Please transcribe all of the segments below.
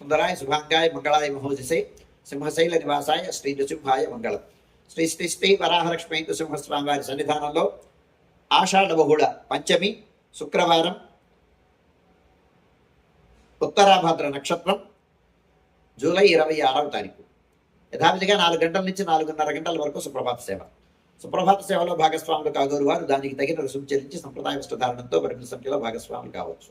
సుందరాయ శుభాంగాయ మంగళాయ మహోజసే సింహశైల నివాసాయ శ్రీ నృసింహాయ మంగళం శ్రీ శ్రీ శ్రీ వరాహలక్ష్మి నృసింహస్వామి వారి సన్నిధానంలో ఆషాఢ బహుళ పంచమి శుక్రవారం ఉత్తరాభద్ర నక్షత్రం జూలై ఇరవై ఆరవ తారీఖు యథావిధిగా నాలుగు గంటల నుంచి నాలుగున్నర గంటల వరకు సుప్రభాత సేవ సుప్రభాత సేవలో భాగస్వాములు కాగోరు వారు దానికి తగిన రుసుము చెల్లించి సంప్రదాయ వస్త్రధారణంతో పరిమిత సంఖ్యలో భాగస్వాములు కావచ్చు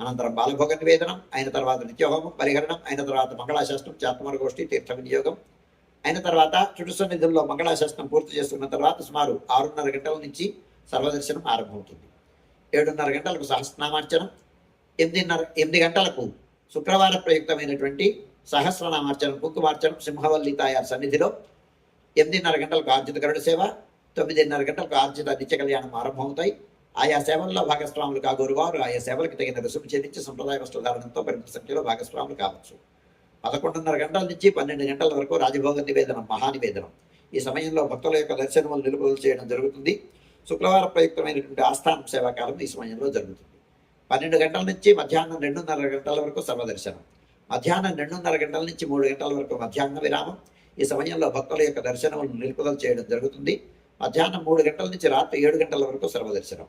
అనంతరం బాలభోగ నివేదనం అయిన తర్వాత నిత్యహోమం పరిహరణం అయిన తర్వాత మంగళాశాస్త్రం చాత్మర గోష్ఠి తీర్థ వినియోగం అయిన తర్వాత చుట్టు సన్నిధుల్లో మంగళాశాస్త్రం పూర్తి చేసుకున్న తర్వాత సుమారు ఆరున్నర గంటల నుంచి సర్వదర్శనం ఆరంభమవుతుంది. ఏడున్నర గంటలకు సహస్రనామార్చనం ఎనిమిదిన్నర ఎనిమిది గంటలకు శుక్రవార ప్రయుక్తమైనటువంటి సహస్రనామార్చనం కుంకుమార్చనం సింహవల్లి తాయార్ సన్నిధిలో ఎనిమిదిన్నర గంటలకు ఆర్జిత గరుడ సేవ తొమ్మిదిన్నర గంటలకు ఆర్జిత నిత్య కళ్యాణం ఆరంభమవుతాయి. ఆయా సేవల్లో భాగస్వాములు కాగోరు వారు ఆయా సేవలకు తగిన రుసుము చెల్లించి సంప్రదాయ వస్త్రధారణంతో పరిమిత సంఖ్యలో భాగస్వాములు కావచ్చు. పదకొండున్నర గంటల నుంచి పన్నెండు గంటల వరకు రాజభోగ నివేదనం మహానివేదనం ఈ సమయంలో భక్తుల యొక్క దర్శనములు నిలుపుదల చేయడం జరుగుతుంది. శుక్రవార ప్రయుక్తమైనటువంటి ఆస్థానం సేవాకాలం ఈ సమయంలో జరుగుతుంది. పన్నెండు గంటల నుంచి మధ్యాహ్నం రెండున్నర గంటల వరకు సర్వదర్శనం మధ్యాహ్నం రెండున్నర గంటల నుంచి మూడు గంటల వరకు మధ్యాహ్న విరామం. ఈ సమయంలో భక్తుల యొక్క దర్శనములు నిలుపుదల చేయడం జరుగుతుంది. మధ్యాహ్నం మూడు గంటల నుంచి రాత్రి ఏడు గంటల వరకు సర్వదర్శనం